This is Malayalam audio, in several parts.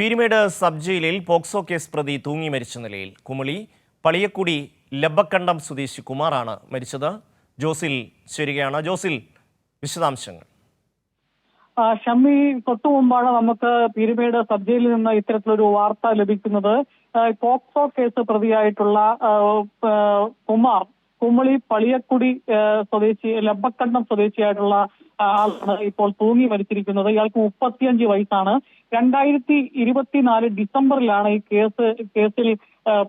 പീരുമേട് സബ് ജയിലിൽ പോക്സോ കേസ് പ്രതി തൂങ്ങി മരിച്ച നിലയിൽ കുമളി പളിയക്കുടി ലബ്ബക്കണ്ടം സ്വദേശി കുമാറാണ് മരിച്ചത്. ജോസിൽ ചേരുകയാണ്. ജോസിൽ വിശദാംശങ്ങൾ. ഷമ്മി തൊട്ടു മുമ്പാണ് നമുക്ക് പീരുമേട് സബ് ജയിലിൽ നിന്ന് ഇത്തരത്തിലൊരു വാർത്ത ലഭിക്കുന്നത്. പോക്സോ കേസ് പ്രതിയായിട്ടുള്ള കുമാർ കുമളി പളിയക്കുടി സ്വദേശി ലബ്ബക്കണ്ടം സ്വദേശിയായിട്ടുള്ള ആളാണ് ഇപ്പോൾ തൂങ്ങി മരിച്ചിരിക്കുന്നത്. ഇയാൾക്ക് മുപ്പത്തിയഞ്ച് വയസ്സാണ്. രണ്ടായിരത്തി ഇരുപത്തിനാല് ഡിസംബറിലാണ് ഈ കേസ് കേസിൽ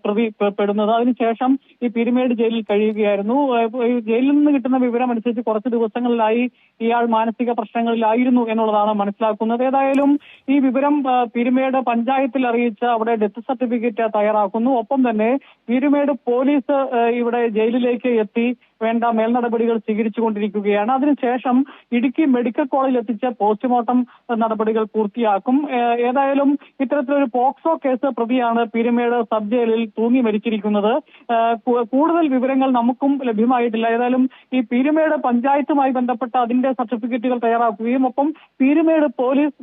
പ്രതി പെടുന്നത്. അതിനുശേഷം ഈ പിരിമേട് ജയിലിൽ കഴിയുകയായിരുന്നു. ജയിലിൽ നിന്ന് കിട്ടുന്ന വിവരം അനുസരിച്ച് കുറച്ച് ദിവസങ്ങളിലായി ഇയാൾ മാനസിക പ്രശ്നങ്ങളിലായിരുന്നു എന്നുള്ളതാണ് മനസ്സിലാക്കുന്നത്. ഏതായാലും ഈ വിവരം പിരിമേട് പഞ്ചായത്തിൽ അറിയിച്ച് അവിടെ ഡെത്ത് സർട്ടിഫിക്കറ്റ് തയ്യാറാക്കുന്നു. ഒപ്പം തന്നെ പിരിമേട് പോലീസ് ഇവിടെ ജയിലിലേക്ക് എത്തി വേണ്ട മേൽനടപടികൾ സ്വീകരിച്ചുകൊണ്ടിരിക്കുകയാണ്. അതിനുശേഷം ഇടുക്കി മെഡിക്കൽ കോളേജിൽ എത്തിച്ച പോസ്റ്റ്മോർട്ടം നടപടികൾ പൂർത്തിയാക്കും. ഏതായാലും ഇത്തരത്തിലൊരു പോക്സോ കേസ് പ്രതിയാണ് പിരിമേട് സബ് ജയിലിൽ തൂങ്ങി മരിച്ചിരിക്കുന്നത്. കൂടുതൽ വിവരങ്ങൾ നമുക്കും ലഭ്യമായിട്ടില്ല. ഏതായാലും ഈ പീരുമേട് പഞ്ചായത്തുമായി ബന്ധപ്പെട്ട അതിന്റെ സർട്ടിഫിക്കറ്റുകൾ തയ്യാറാക്കുകയും ഒപ്പം പീരുമേട് പോലീസ്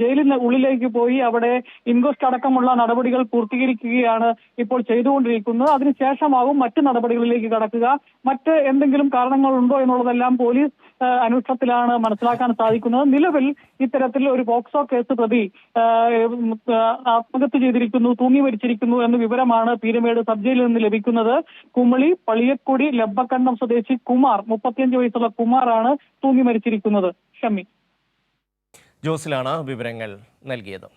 ജയിലിന് ഉള്ളിലേക്ക് പോയി അവിടെ ഇൻക്വസ്റ്റ് അടക്കമുള്ള നടപടികൾ പൂർത്തീകരിക്കുകയാണ് ഇപ്പോൾ ചെയ്തുകൊണ്ടിരിക്കുന്നത്. അതിനുശേഷമാവും മറ്റ് നടപടികളിലേക്ക് കടക്കുക. മറ്റ് എന്തെങ്കിലും കാരണങ്ങൾ ഉണ്ടോ എന്നുള്ളതെല്ലാം പോലീസ് അന്വേഷണത്തിലാണ് മനസ്സിലാക്കാൻ സാധിക്കുന്നത്. നിലവിൽ ഇത്തരത്തിൽ ഒരു പോക്സോ കേസ് പ്രതി ആത്മഹത്യ ചെയ്തിരിക്കുന്നു തൂങ്ങി മരിച്ചിരിക്കുന്നു എന്ന വിവരമാണ് പീരുമേട് സബ് ജയിലിൽ നിന്ന് ലഭിക്കുന്നത്. കുമളി പള്ളിയക്കുടി ലബ്ബക്കണ്ടം സ്വദേശി കുമാർ മുപ്പത്തിയഞ്ച് വയസ്സുള്ള കുമാറാണ് തൂങ്ങി മരിച്ചിരിക്കുന്നത് ഷമ്മി. ജോസിലാണ് വിവരങ്ങൾ നൽകിയത്.